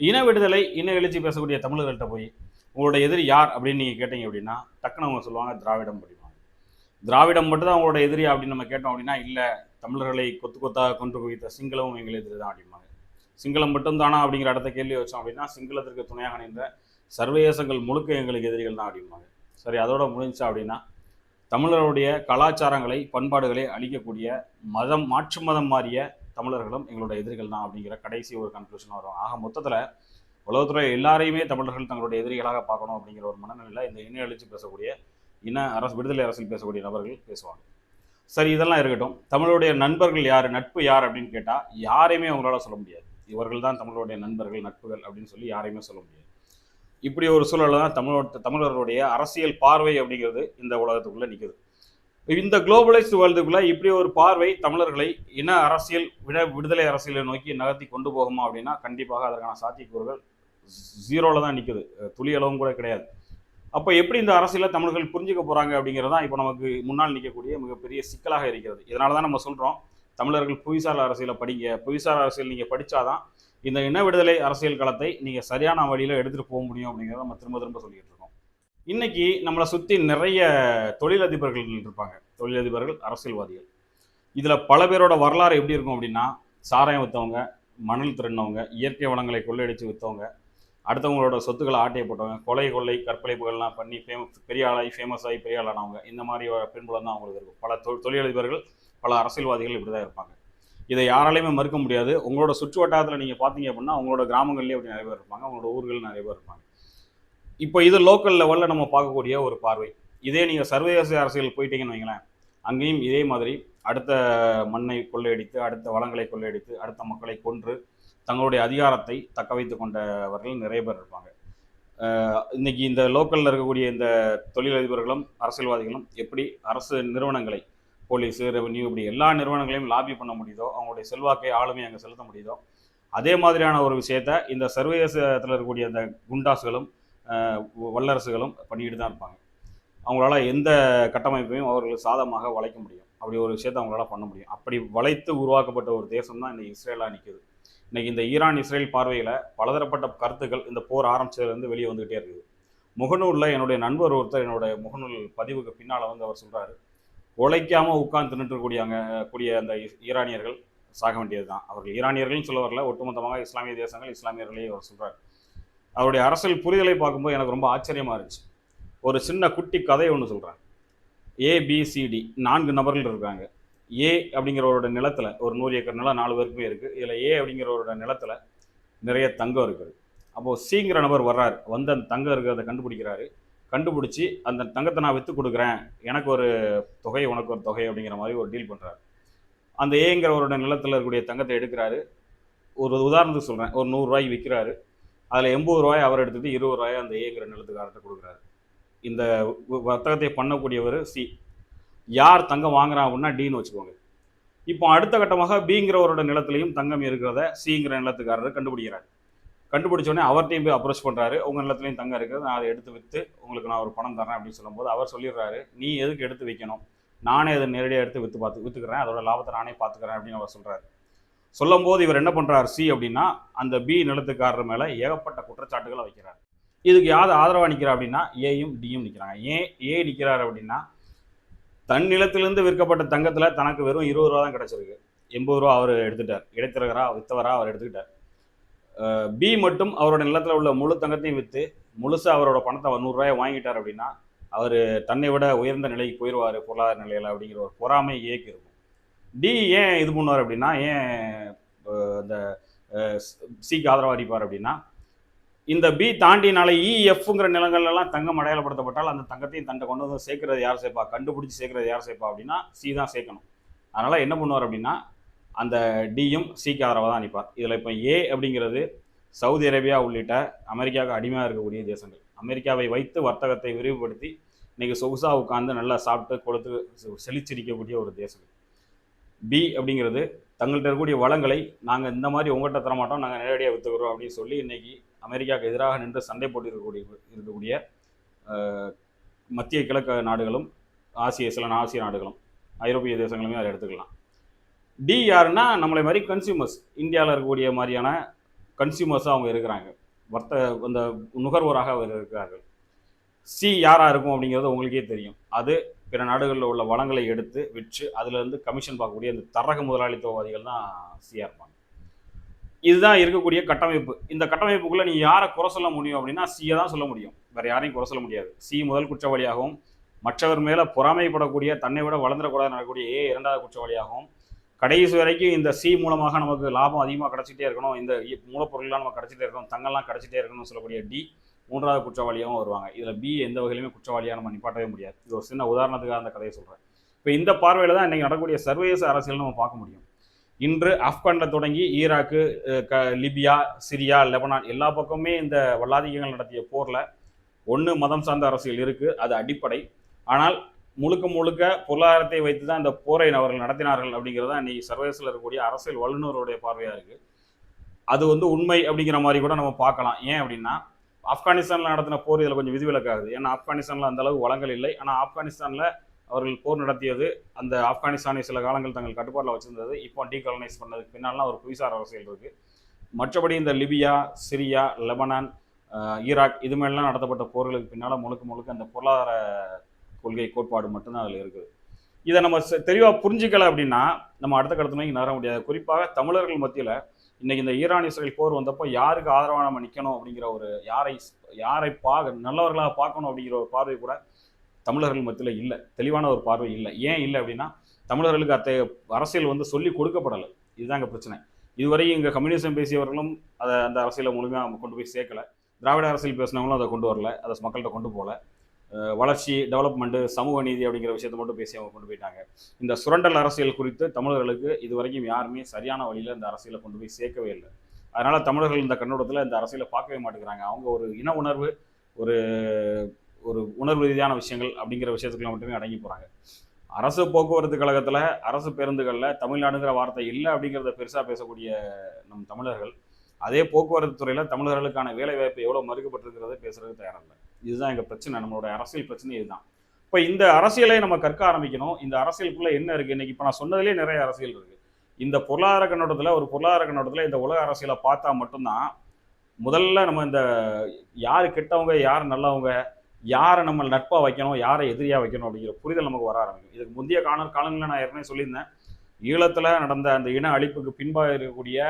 இன விடுதலை இன எழுச்சி பேசக்கூடிய தமிழர்கள்ட்ட போய் உங்களோட எதிரி யார் அப்படின்னு நீங்கள் கேட்டீங்க அப்படின்னா டக்குன்னு அவங்க சொல்லுவாங்க திராவிடம் அப்படிம்பாங்க திராவிடம் மட்டும் தான் அவங்களோட எதிரி அப்படின்னு நம்ம கேட்டோம் அப்படின்னா இல்லை தமிழர்களை கொத்து கொத்தாக கொண்டு குவித்த சிங்களமும் எங்கள் எதிரி தான் அப்படிம்பாங்க. சிங்களம் மட்டும் தானா அப்படிங்கிற இடத்த கேள்வி வச்சோம் அப்படின்னா சிங்களத்திற்கு துணையாக நின்ற சர்வதேசங்கள் முழுக்க எங்களுக்கு எதிரிகள் தான் அப்படிம்பாங்க. சரி அதோட முடிஞ்சா அப்படின்னா தமிழருடைய கலாச்சாரங்களை பண்பாடுகளை அழிக்கக்கூடிய மதம் மாற்று மதம் மாறிய தமிழர்களும் எங்களோட எதிரிகள் தான் அப்படிங்கிற கடைசி ஒரு கன்க்ளூஷன் வரும். ஆக மொத்தத்தில் உலகத்துறை எல்லாரையுமே தமிழர்கள் தங்களுடைய எதிரிகளாக பார்க்கணும் அப்படிங்கிற ஒரு மனநிலையில் இந்த இன எழுச்சி பேசக்கூடிய இன அரசு விடுதலை அரசியல் பேசக்கூடிய நபர்கள் பேசுவாங்க. சரி இதெல்லாம் இருக்கட்டும். தமிழுடைய நண்பர்கள் யார் நட்பு யார் அப்படின்னு கேட்டால் யாரையுமே அவங்களால சொல்ல முடியாது. இவர்கள் தான் தமிழருடைய நண்பர்கள் நட்புகள் அப்படின்னு சொல்லி யாரையுமே சொல்ல முடியாது. இப்படி ஒரு சூழலில் தான் தமிழோட தமிழர்களுடைய அரசியல் பார்வை அப்படிங்கிறது இந்த உலகத்துக்குள்ளே நிற்குது இந்த குளோபலைஸ்டு வேர்ல்டுக்குள்ள இப்படி ஒரு பார்வை தமிழர்களை இன அரசியல் விட விடுதலை அரசியலை நோக்கி நகர்த்தி கொண்டு போகுமா அப்படின்னா கண்டிப்பாக அதற்கான சாத்தியக்கூறுகள் ஜீரோவில் தான் நிற்குது துளி அளவும் கூட கிடையாது. அப்போ எப்படி இந்த அரசியலை தமிழர்கள் புரிஞ்சுக்க போகிறாங்க அப்படிங்கிறது தான் இப்போ நமக்கு முன்னால் நிற்கக்கூடிய மிகப்பெரிய சிக்கலாக இருக்கிறது. இதனால தான் நம்ம சொல்கிறோம் தமிழர்கள் புவிசார் அரசியலை படிங்க. புவிசார் அரசியல் நீங்கள் படித்தாதான் இந்த இன விடுதலை அரசியல் களத்தை நீங்கள் சரியான வழியில் எடுத்துகிட்டு போக முடியும் அப்படிங்கிறத நம்ம திரும்ப திரும்ப சொல்லிட்டு இன்னைக்கு நம்மளை சுற்றி நிறைய தொழிலதிபர்கள் இருப்பாங்க தொழிலதிபர்கள் அரசியல்வாதிகள். இதில் பல பேரோட வரலாறு எப்படி இருக்கும் அப்படின்னா சாராயம் விற்றவங்க மணல் திருடினவங்க இயற்கை வளங்களை கொள்ளையடித்து விற்றவங்க அடுத்தவங்களோட சொத்துக்களை ஆட்டைய போட்டவங்க கொலை கொள்ளை கற்பழிப்புகள்லாம் பண்ணி ஃபேமஸ் பெரிய ஆளாகி ஃபேமஸ் ஆகி பெரிய ஆளானவங்க இந்த மாதிரி பின்புலம் தான் அவங்களுக்கு இருக்கும். பல தொ தொழிலதிபர்கள் பல அரசியல்வாதிகள் இப்படி தான் இருப்பாங்க. இதை யாராலையுமே மறுக்க முடியாது. உங்களோட சுற்று வட்டாரத்தில் நீங்கள் பார்த்தீங்க அப்படின்னா உங்களோட கிராமங்கள்லேயே அப்படி நிறைய பேர் இருப்பாங்க. அவங்களோட ஊர்கள் நிறைய பேர் இருப்பாங்க. இப்போ இது லோக்கல் லெவலில் நம்ம பார்க்கக்கூடிய ஒரு பார்வை. இதே நீங்கள் சர்வதேச அரசியல் போயிட்டீங்கன்னு வைங்களேன் அங்கேயும் இதே மாதிரி அடுத்த மண்ணை கொள்ளையடித்து அடுத்த வளங்களை கொள்ளையடித்து அடுத்த மக்களை கொன்று தங்களுடைய அதிகாரத்தை தக்க வைத்து கொண்டவர்கள் நிறைய பேர் இருப்பாங்க. இன்னைக்கு இந்த லோக்கலில் இருக்கக்கூடிய இந்த தொழிலதிபர்களும் அரசியல்வாதிகளும் எப்படி அரசு நிறுவனங்களை போலீஸு ரெவன்யூ இப்படி எல்லா நிறுவனங்களையும் லாபி பண்ண முடியுதோ அவங்களுடைய செல்வாக்கை ஆளுமை அங்கே செலுத்த முடியுதோ அதே மாதிரியான ஒரு விஷயத்த இந்த சர்வதேசத்தில் இருக்கக்கூடிய அந்த குண்டாஸ்களும் வல்லரசுகளும் பண்ணிக்கிட்டு தான் இருப்பாங்க. அவங்களால எந்த கட்டமைப்பையும் அவர்களுக்கு சாதமாக வளைக்க முடியும். அப்படி ஒரு விஷயத்தை அவங்களால பண்ண முடியும். அப்படி வளைத்து உருவாக்கப்பட்ட ஒரு தேசம் தான் இன்னைக்கு இஸ்ரேலாக நிற்குது இன்னைக்கு இந்த ஈரான் இஸ்ரேல் பார்வையில் பலதரப்பட்ட கருத்துக்கள் இந்த போர் ஆரம்பிச்சதுலேருந்து வெளியே வந்துகிட்டே இருக்குது. முகநூலில் என்னுடைய நண்பர் ஒருத்தர் என்னுடைய முகநூல் பதிவுக்கு பின்னால் வந்து அவர் சொல்கிறாரு உழைக்காமல் உட்கார்ந்து தின்னுட்டுக்கூடிய அங்கே கூடிய அந்த ஈரானியர்கள் சாக வேண்டியது தான் அவர்கள் ஈரானியர்கள்னு சொல்ல வரல ஒட்டுமொத்தமாக இஸ்லாமிய தேசங்கள் இஸ்லாமியர்களையும் அவர் சொல்கிறார் அவருடைய அரசியல் புரிதலை பார்க்கும்போது எனக்கு ரொம்ப ஆச்சரியமாக இருந்துச்சு. ஒரு சின்ன குட்டி கதை ஒன்று சொல்கிறேன் ஏபிசிடி நான்கு நபர்கள் இருக்காங்க. ஏ அப்படிங்கிறவரோட நிலத்தில் ஒரு நூறு ஏக்கர் நிலம் நாலு பேருக்குமே இருக்குது இதில் ஏ அப்படிங்கிறவரோட நிலத்தில் நிறைய தங்கம் இருக்குது. அப்போது சிங்கிற நபர் வர்றாரு. வந்து அந்த தங்கம் இருக்கிறத கண்டுபிடிக்கிறாரு. கண்டுபிடிச்சி அந்த தங்கத்தை நான் விற்று கொடுக்குறேன். எனக்கு ஒரு தொகை உனக்கு ஒரு தொகை அப்படிங்கிற மாதிரி ஒரு டீல் பண்ணுறாரு அந்த ஏங்கிறவரோட நிலத்தில் இருக்கக்கூடிய தங்கத்தை எடுக்கிறாரு. ஒரு உதாரணத்துக்கு சொல்கிறேன் ஒரு நூறுரூவாய்க்கு விற்கிறாரு அதில் எண்பது ரூபாய் அவர் எடுத்துட்டு இருபது ரூபாய் அந்த ஏங்கிற நிலத்துக்காரர்கிட்ட கொடுக்குறாரு. இந்த வர்த்தகத்தை பண்ணக்கூடியவர் சி யார் தங்கம் வாங்குறான் அப்படின்னா டின்னு வச்சுக்கோங்க. இப்போ அடுத்த கட்டமாக பிங்கிறவரோட நிலத்திலையும் தங்கம் இருக்கிறத சிங்கிற நிலத்துக்காரர் கண்டுபிடிக்கிறார். கண்டுபிடிச்சோடனே அவர்கிட்டையும் போய் அப்ரோச் பண்ணுறாரு உங்கள் நிலத்துலையும் தங்கம் இருக்குது நான் அதை எடுத்து விற்று உங்களுக்கு நான் ஒரு பணம் தரேன் அப்படின்னு சொல்லும்போது அவர் சொல்லிடுறாரு நீ எதுக்கு எடுத்து வைக்கணும்? நானே அதை நேரடியாக எடுத்து விற்று பார்த்து விற்றுக்கிறேன் அதோட லாபத்தை நானே பார்த்துக்கிறேன் அப்படின்னு அவர் சொல்கிறாரு சொல்லும்போது இவர் என்ன பண்ணுறார் சி அப்படின்னா அந்த பி நிலத்துக்காரர் மேலே ஏகப்பட்ட குற்றச்சாட்டுகளை வைக்கிறார். இதுக்கு யார் ஆதரவாக நிற்கிறா அப்படின்னா ஏயும் டியும் நிற்கிறாங்க ஏன் ஏ நிற்கிறார் அப்படின்னா தன் நிலத்திலிருந்து விற்கப்பட்ட தங்கத்தில் தனக்கு வெறும் இருபது ரூபா தான் கிடச்சிருக்கு. எண்பது ரூபா அவர் எடுத்துட்டார். இடைத்தரகரா வித்தவரா அவர் எடுத்துக்கிட்டார். பி மட்டும் அவரோட நிலத்தில் உள்ள முழு தங்கத்தையும் விற்று முழுசாக அவரோட பணத்தை நூறுரூவாயை வாங்கிட்டார் அப்படின்னா அவர் தன்னை விட உயர்ந்த நிலைக்கு போயிடுவார் பொருளாதார நிலையில் அப்படிங்கிற ஒரு பொறாமை ஏக்கு இருக்கும். டி ஏன் இது பண்ணுவார் அப்படின்னா ஏன் அந்த இந்த சிக்கு ஆதரவாக அடிப்பார் அப்படின்னா இந்த பி தாண்டினால இஎஃப்ங்கிற நிலங்கள்லாம் தங்கம் அடையாளப்படுத்தப்பட்டால் அந்த தங்கத்தையும் தண்டை கொண்டு வந்து சேர்க்கறது யார் சேர்ப்பா? கண்டுபிடிச்சி சேர்க்கறது யார் சேர்ப்பா அப்படின்னா சி தான் சேர்க்கணும். அதனால் என்ன பண்ணுவார் அப்படின்னா அந்த டியும் சிக்கு ஆதரவாக தான் நிற்பார் இதில் இப்போ ஏ அப்படிங்கிறது சவுதி அரேபியா உள்ளிட்ட அமெரிக்காவுக்கு அடிமையாக இருக்கக்கூடிய தேசங்கள். அமெரிக்காவை வைத்து வர்த்தகத்தை விரிவுபடுத்தி இன்றைக்கி சொகுசா உட்காந்து நல்லா சாப்பிட்டு கொளுத்து செழிச்சிருக்கக்கூடிய ஒரு தேசங்கள். பி அப்படிங்கிறது தங்கள்கிட்ட இருக்கக்கூடிய வளங்களை நாங்கள் இந்த மாதிரி உங்கள்கிட்ட தரமாட்டோம் நாங்கள் நேரடியாக விற்றுக்கிறோம் அப்படின்னு சொல்லி இன்னைக்கு அமெரிக்காவுக்கு எதிராக நின்று சண்டை போட்டு இருக்கக்கூடிய இருக்கக்கூடிய மத்திய கிழக்கு நாடுகளும் ஆசிய சில ஆசிய நாடுகளும் ஐரோப்பிய தேசங்களுமே அதை எடுத்துக்கலாம். டி யாருன்னா நம்மளை மாதிரி கன்சியூமர்ஸ் இந்தியாவில் இருக்கக்கூடிய மாதிரியான கன்சியூமர்ஸாக அவங்க இருக்கிறாங்க. வர்த்த அந்த நுகர்வோராக அவர் இருக்கிறார்கள். சி யாராக இருக்கும் அப்படிங்கிறது உங்களுக்கே தெரியும். அது பிற நாடுகளில் உள்ள வளங்களை எடுத்து விற்று அதுலேருந்து கமிஷன் பார்க்கக்கூடிய அந்த தரக முதலாளித்துவவாதிகள் தான் சியாக இருப்பாங்க இதுதான் இருக்கக்கூடிய கட்டமைப்பு. இந்த கட்டமைப்புக்குள்ளே நீ யாரை குறை சொல்ல முடியும் அப்படின்னா சியை தான் சொல்ல முடியும். வேற யாரையும் குறை சொல்ல முடியாது. சி முதல் குற்றவாளியாகவும் மற்றவர் மேலே பொறாமைப்படக்கூடிய தன்னை விட வளர்ந்துடக்கூடாது நடக்கக்கூடிய ஏ இரண்டாவது குற்றவாளியாகவும் கடைசி வரைக்கும் இந்த சி மூலமாக நமக்கு லாபம் அதிகமாக கிடச்சிட்டே இருக்கணும். இந்த மூலப்பொருள்லாம் நம்ம கிடச்சிட்டே இருக்கணும். தங்கம்லாம் கிடச்சிட்டே இருக்கணும்னு சொல்லக்கூடிய டி மூன்றாவது குற்றவாளியாகவும் வருவாங்க. இதில் பி எந்த வகையிலுமே குற்றவாளியாக நம்ம நிப்பாட்டவே முடியாது. இது ஒரு சின்ன உதாரணத்துக்காக அந்த கதையை சொல்கிறேன் இப்போ இந்த பார்வையில் தான் இன்றைக்கி நடக்கக்கூடிய சர்வதேச அரசியல் நம்ம பார்க்க முடியும். இன்று ஆப்கானில் தொடங்கி ஈராக்கு க லிபியா சிரியா லெபனான் எல்லா பக்கமுமே இந்த வல்லாதிக்கங்கள் நடத்திய போரில் ஒன்று மதம் சார்ந்த அரசியல் இருக்குது அது அடிப்படை. ஆனால் முழுக்க முழுக்க பொருளாதாரத்தை வைத்து தான் இந்த போரை அவர்கள் நடத்தினார்கள் அப்படிங்கிறது தான் இன்றைக்கி சர்வதேசத்தில் இருக்கக்கூடிய அரசியல் வல்லுநருடைய பார்வையாக இருக்குது அது வந்து உண்மை அப்படிங்கிற மாதிரி கூட நம்ம பார்க்கலாம். ஏன் அப்படின்னா ஆப்கானிஸ்தானில் நடத்தின போர் இதில் கொஞ்சம் விதிவிலக்காகுது. ஏன்னா ஆப்கானிஸ்தானில் அந்த அளவு வளங்கள் இல்லை. ஆனால் ஆப்கானிஸ்தானில் அவர்கள் போர் நடத்தியது அந்த ஆப்கானிஸ்தானை சில காலங்கள் தங்கள் கட்டுப்பாட்டில் வச்சிருந்தது. இப்போ டீகாலனைஸ் பண்ணதுக்கு பின்னாலாம் ஒரு புவிசார் அரசியல் இருக்குது மற்றபடி இந்த லிபியா சிரியா லெபனான் ஈராக் இது மாதிரிலாம் நடத்தப்பட்ட போர்களுக்கு பின்னால் முழுக்க முழுக்க அந்த பொருளாதார கொள்கை கோட்பாடு மட்டும்தான் அதில் இருக்குது. இதை நம்ம தெளிவாக புரிஞ்சுக்கலை அப்படின்னா நம்ம அடுத்த கடத்த நேர நகர முடியாது. குறிப்பாக தமிழர்கள் மத்தியில் இன்னைக்கு இந்த ஈரான் இஸ்ரேல் போர் வந்தப்போ யாருக்கு ஆதரவாக நம்ம நிற்கணும் அப்படிங்கிற ஒரு யாரை யாரை பார்க்க நல்லவர்களாக பார்க்கணும் அப்படிங்கிற ஒரு பார்வை கூட தமிழர்கள் மத்தியில் இல்லை. தெளிவான ஒரு பார்வை இல்லை. ஏன் இல்லை அப்படின்னா தமிழர்களுக்கு அத்தகைய அரசியல் வந்து சொல்லி கொடுக்கப்படலை. இதுதான் இங்கே பிரச்சனை. இதுவரை இங்கே கம்யூனிசம் பேசியவர்களும் அதை அந்த அரசியலை முழுமையாக கொண்டு போய் சேர்க்கல. திராவிட அரசியல் பேசினவங்களும் அதை கொண்டு வரல. அதை மக்கள்கிட்ட கொண்டு போகல. வளர்ச்சி டெவலப்மெண்ட்டு சமூக நீதி அப்படிங்கிற விஷயத்தை மட்டும் பேசி அவங்க கொண்டு போயிட்டாங்க. இந்த சுரண்டல் அரசியல் குறித்து தமிழர்களுக்கு இது வரைக்கும் யாருமே சரியான வழியில் இந்த அரசியலை கொண்டு போய் சேர்க்கவே இல்லை. அதனால் தமிழர்கள் இந்த கண்ணோட்டத்தில் இந்த அரசியலை பார்க்கவே மாட்டேங்கிறாங்க. அவங்க ஒரு இன உணர்வு ஒரு ஒரு உணர்வு ரீதியான விஷயங்கள் அப்படிங்கிற விஷயத்துக்குள்ள மட்டுமே அடங்கி போகிறாங்க அரசு போக்குவரத்து கழகத்தில் அரசு பேருந்துகளில் தமிழ்நாடுங்கிற வார்த்தை இல்லை அப்படிங்கிறத பெருசாக பேசக்கூடிய நம் தமிழர்கள் அதே போக்குவரத்து துறையில் தமிழர்களுக்கான வேலைவாய்ப்பு எவ்வளோ மறுக்கப்பட்டிருக்கிறத பேசுகிறது தயாரில்லை இதுதான் எங்கள் பிரச்சனை நம்மளோட அரசியல் பிரச்சனை இதுதான். இப்போ இந்த அரசியலை நம்ம கற்க ஆரம்பிக்கணும். இந்த அரசியலுக்குள்ளே என்ன இருக்குது இன்றைக்கி இப்போ நான் சொன்னதுலேயே நிறைய அரசியல் இருக்குது இந்த பொருளாதார கண்ணோட்டத்தில் ஒரு பொருளாதார கண்ணோட்டத்தில் இந்த உலக அரசியலை பார்த்தா மட்டும்தான் முதல்ல நம்ம இந்த யார் கெட்டவங்க யார் நல்லவங்க யாரை நம்ம நட்பாக வைக்கணும் யாரை எதிரியாக வைக்கணும் அப்படிங்கிற புரிதல் நமக்கு வர ஆரம்பிக்கும். இதுக்கு முந்தைய கால காலங்களில் நான் ஏற்கனவே சொல்லியிருந்தேன். ஈழத்தில் நடந்த அந்த இன அழிப்புக்கு பின்பாக இருக்கக்கூடிய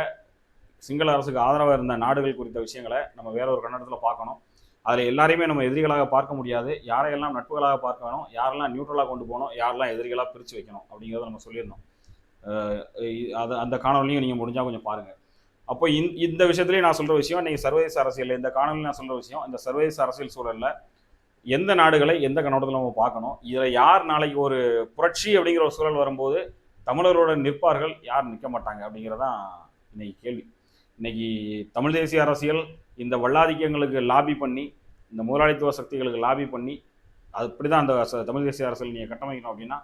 சிங்கள அரசுக்கு ஆதரவாக இருந்த நாடுகள் குறித்த விஷயங்களை நம்ம வேற ஒரு கண்ணோட்டத்தில் பார்க்கணும். அதில் எல்லாரையுமே நம்ம எதிரிகளாக பார்க்க முடியாது. யாரையெல்லாம் நட்புகளாக பார்க்க வேணும் யாரெல்லாம் நியூட்ரலாக கொண்டு போகணும் யாரெல்லாம் எதிரிகளாக பிரித்து வைக்கணும் அப்படிங்கிறத நம்ம சொல்லியிருந்தோம் அது அந்த காணொலியும் நீங்கள் முடிஞ்சால் கொஞ்சம் பாருங்கள் அப்போ இந்த இந்த விஷயத்துலேயே நான் சொல்கிற விஷயம் நீங்கள் சர்வதேச அரசியல் இந்த காணொலியில் நான் சொல்கிற விஷயம் இந்த சர்வதேச அரசியல் சூழலில் எந்த நாடுகளை எந்த கண்ணோட்டத்தில் நம்ம பார்க்கணும் இதில் யார் நாளைக்கு ஒரு புரட்சி அப்படிங்கிற ஒரு சூழல் வரும்போது தமிழரோட நிற்பார்கள் யார் நிற்க மாட்டாங்க அப்படிங்கிறதான் இன்னைக்கு கேள்வி. இன்னைக்கு தமிழ் தேசிய அரசியல் இந்த வல்லாதிக்கங்களுக்கு லாபி பண்ணி இந்த முதலாளித்துவ சக்திகளுக்கு லாபி பண்ணி அது இப்படி தான் அந்த தமிழ் தேசிய அரசியல் நீங்கள் கட்டமைக்கணும் அப்படின்னா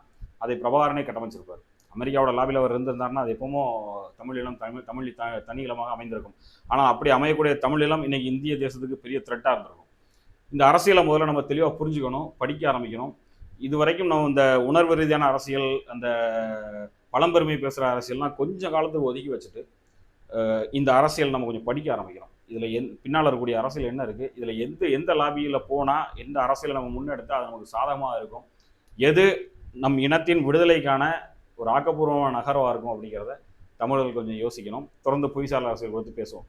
அதை பிரபாகரனே கட்டமைச்சிருப்பார். அமெரிக்காவோட லாபியில் அவர் இருந்திருந்தாருன்னா அது எப்பவுமோ தமிழ் இளம் தமிழ் தமிழ் த தனி இளமாக அமைந்திருக்கும். ஆனால் அப்படி அமையக்கூடிய தமிழ் இளம் இந்திய தேசத்துக்கு பெரிய த்ரெட்டாக இருந்திருக்கும். இந்த அரசியலை முதல்ல நம்ம தெளிவாக புரிஞ்சுக்கணும் படிக்க ஆரம்பிக்கணும். இது வரைக்கும் நம்ம இந்த உணர்வு ரீதியான அரசியல் அந்த பழம்பெருமை பேசுகிற அரசியல்லாம் கொஞ்சம் காலத்துக்கு ஒதுக்கி வச்சுட்டு இந்த அரசியல் நம்ம கொஞ்சம் படிக்க ஆரம்பிக்கிறோம் இதில் எந் பின்னால் இருக்கக்கூடிய அரசியல் என்ன இருக்குது இதில் எந்த எந்த லாபியில் போனால் எந்த அரசியலை நம்ம முன்னெடுத்தால் அது நமக்கு சாதகமாக இருக்கும்? எது நம் இனத்தின் விடுதலைக்கான ஒரு ஆக்கப்பூர்வமான நகர்வாக இருக்கும் அப்படிங்கிறத தமிழர்கள் கொஞ்சம் யோசிக்கணும். தொடர்ந்து புவிசார் அரசியல் கொடுத்து பேசுவோம்.